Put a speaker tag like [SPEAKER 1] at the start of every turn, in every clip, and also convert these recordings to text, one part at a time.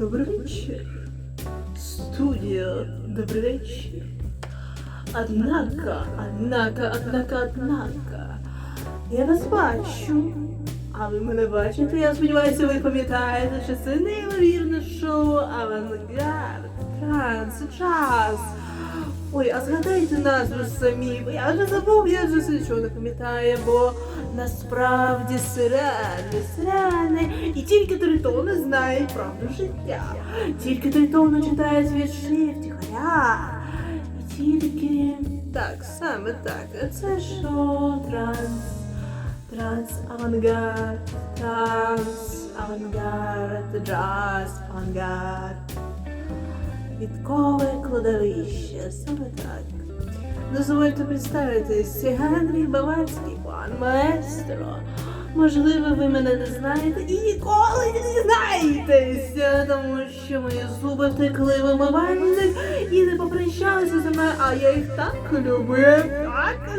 [SPEAKER 1] Добрый вечер. студія, добрый вечер. Однако, однако, однако, однака. Я вас бачу. А ви мене бачите? Я сподіваюся, ви пам'ятаєте, що це неймовірне шоу Авангард, Транс, Час. А згадайте назву самі, бо я вже забув, я вже нічого не пам'ятаю, бо насправді сирени, сирени, і тільки тритони знають правду життя. Тільки тритони читають вірші втіхаря. І тільки так, саме так. Це шоу транс. Транс, авангард, транс, авангард, джаз, авангард. Відкове кладовище, саме так. Дозвольте представитись, Генрі Баварський, пан маестро. Можливо, ви мене не знаєте і ніколи не дізнаєтеся, тому що мої зуби втекли в умивальник і не попрощалися зі мною, а я їх так любив, так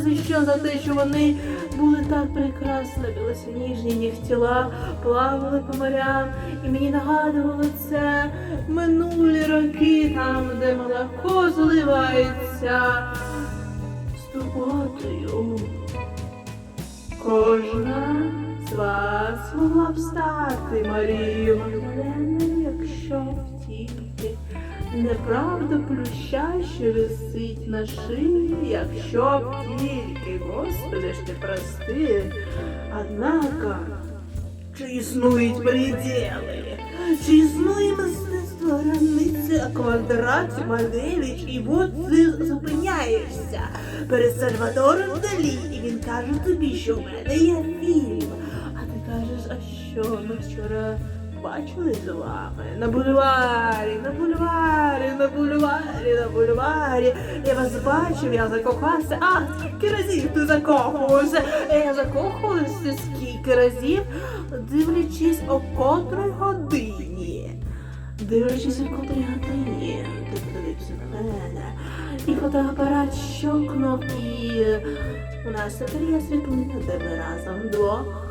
[SPEAKER 1] за що? За те, що вони були так прекрасно, білосніжні, їх тіла плавали по морям, і мені нагадувало це минулі роки, там, де молоко зливається з турботою. Кожна з вас могла б стати Марією Магдаленою, якщо б неправда плюща, що висить на шиї, якщо б тільки, Господи ж ти прости. Однако, чи існують предели? Чи існує мистецтво границі, а квадрат Малевич, і от ти зупиняєшся перед Сальвадором Далі, і він каже тобі, що в мене є фільм. А ти кажеш, а що ми вчора бачили з вами? На бульварі, на бульварі, на бульварі, на бульварі. Я вас бачив, я закохався. А, скільки разів ти закохувався? Я закохувався скільки разів, дивлячись о котрій годині. Дивлячись о котрій годині, ти подивився на мене. І фотоапарат щелкнув, і у нас тепер є світлина, де ми разом вдвох,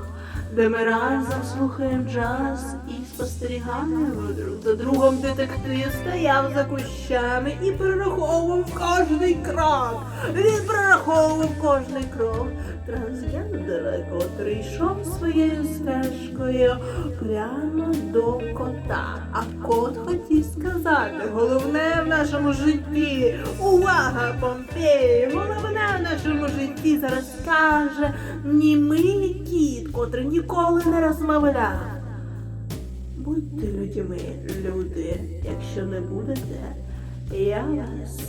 [SPEAKER 1] де ми разом слухаємо джаз і спостерігаємо друг за другом детектив стояв за кущами і перераховував кожний крок. Він перераховував кожний крок трансгендера, котрий йшов своєю стежкою прямо до кота. А кот хотів сказати, головне в нашому житті, увага, Помпеї, головне нашому житті зараз каже німий кіт, котрий ніколи не розмовляв. Будьте людьми, люди, якщо не будете, я вас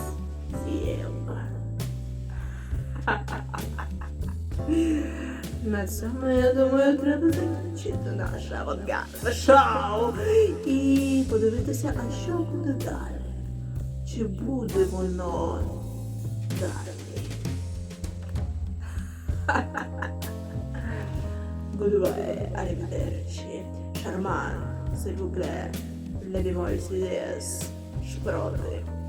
[SPEAKER 1] з'їм. На цьому, я думаю, треба закінчити наше авангардне шоу і подивитися, а що буде далі. Чи буде воно далі? goodbye, eh, arrivederci, Charman, s'il vous plaît, le divorce, sprote.